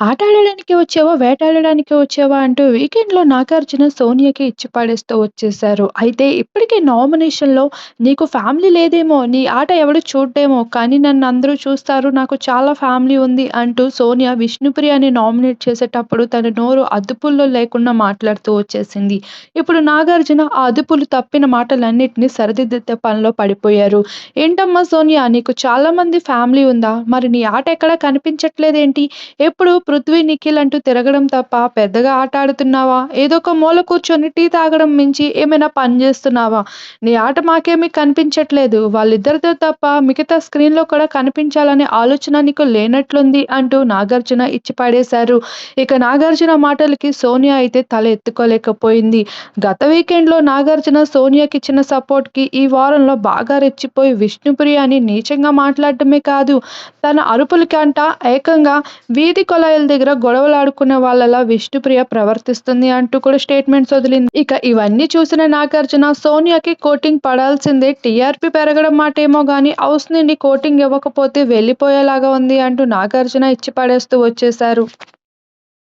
ఆట ఆడడానికి వచ్చావా? వేటాడడానికే వచ్చావా? అంటూ వీకెండ్‌లో నాగార్జున సోనియాకి ఇచ్చి పడేస్తూ వచ్చేశారు. అయితే ఇప్పటికే నామినేషన్‌లో నీకు ఫ్యామిలీ లేదేమో, నీ ఆట ఎవడు చూడ్డేమో, కానీ నన్ను అందరూ చూస్తారు. నాకు చాలా ఫ్యామిలీ ఉంది అంటూ సోనియా విష్ణుప్రియని నామినేట్ చేసేటప్పుడు తన నోరు అదుపుల్లో లేకుండా మాట్లాడుతూ వచ్చేసింది. ఇప్పుడు నాగార్జున ఆ అదుపులు తప్పిన మాటలన్నిటిని సరిదిద్దే పనిలో పడిపోయారు. ఏంటమ్మా సోనియా నీకు చాలా మంది ఫ్యామిలీ ఉందా? మరి నీ ఆట ఎక్కడా కనిపించట్లేదేంటి? ఎప్పుడు పృథ్వీ, నిఖిల్ అంటూ తిరగడం తప్ప పెద్దగా ఆట ఆడుతున్నావా? ఏదో ఒక మూల కూర్చొని టీ తాగడం మించి ఏమైనా పని చేస్తున్నావా నీ ఆట మాకేమీ కనిపించట్లేదు. వాళ్ళిద్దరితో తప్ప మిగతా స్క్రీన్‌లో కూడా కనిపించాలనే ఆలోచన నీకు లేనట్లుంది అంటూ నాగార్జున ఇచ్చి పడేశారు. ఇక నాగార్జున మాటలకి సోనియా అయితే తల ఎత్తుకోలేకపోయింది. గత వీకెండ్‌లో నాగార్జున సోనియాకి ఇచ్చిన సపోర్ట్‌కి ఈ వారంలో బాగా రెచ్చిపోయి విష్ణుప్రియ అని నీచంగా మాట్లాడటమే కాదు, తన అరుపులకంట ఏకంగా వీధి కొలాయిల దగ్గర గొడవలాడుకునే వాళ్ళలా విష్ణుప్రియ ప్రవర్తిస్తుంది అంటూ కూడా స్టేట్మెంట్స్ వదిలింది. ఇక ఇవన్నీ చూసిన నాగార్జున సోనియాకి కోటింగ్ పడాల్సిందే టీఆర్పీ పెరగడం మాటేమో గానీ హౌస్ నుండి కోటింగ్ ఇవ్వకపోతే వెళ్ళిపోయేలాగా ఉంది అంటూ నాగార్జున ఇచ్చి పడేస్తూ వచ్చేశారు.